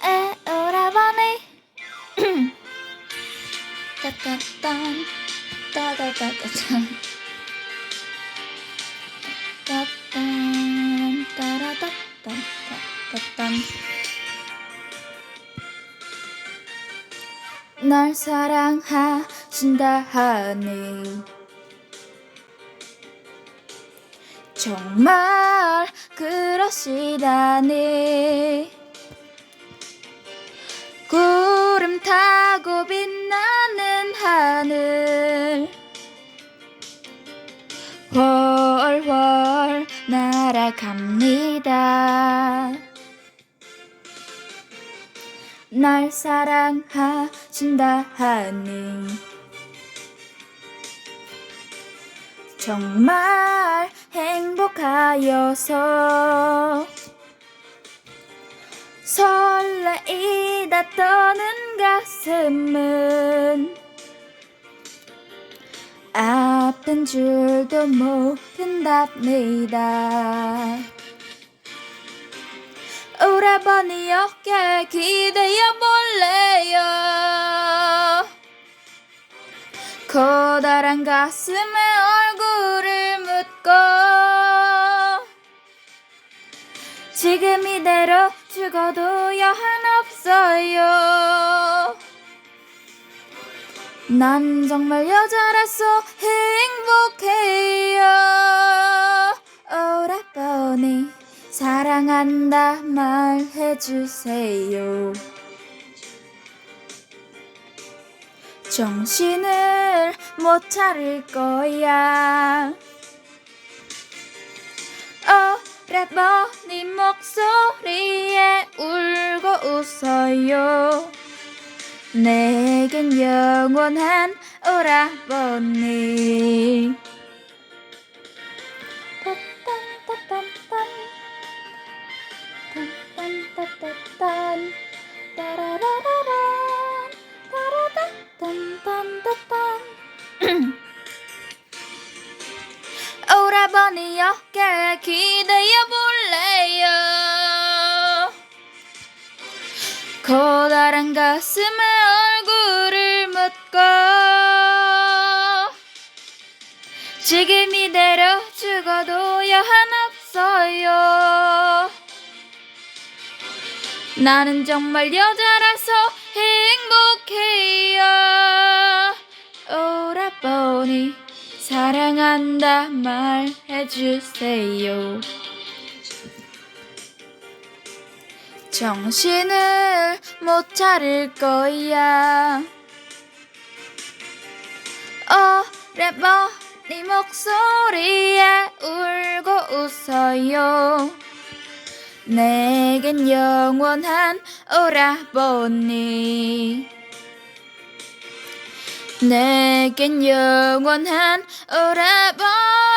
나의 오라버니 따따딴 따다다다짠 따딴 따라따딴 따따딴 날 사랑하신다 하니 정말 그러시다니 타고 빛나는 하늘. 훨훨 날아갑니다. 날 사랑하신다 하니. 정말 행복하여서 설레이다 떠는 가슴은. 아픈 줄도 모른답니다. 오라버니 어깨 기대어 볼래요? 커다란 가슴에 얼굴을 묻고 지금 이대로 죽어도 여한 없어요. 난 정말 여자라서 행복해요. 오라버니 사랑한다 말해주세요. 정신을 못 차릴 거야. 오 라버니 목소리에 울고 웃어요. 내겐 영원한 오라버니 어깨 기대어 볼래요. 커다란 가슴에 얼굴을 묻고 지금 이대로 죽어도 여한 없어요. 나는 정말 여자라서 행복해요. 오라버니 사랑한다 말해주세요. 정신을 못 차릴 거야. 오라버니 목소리에 울고 웃어요. 내겐 영원한 오라버니 내겐 영원한 오라버니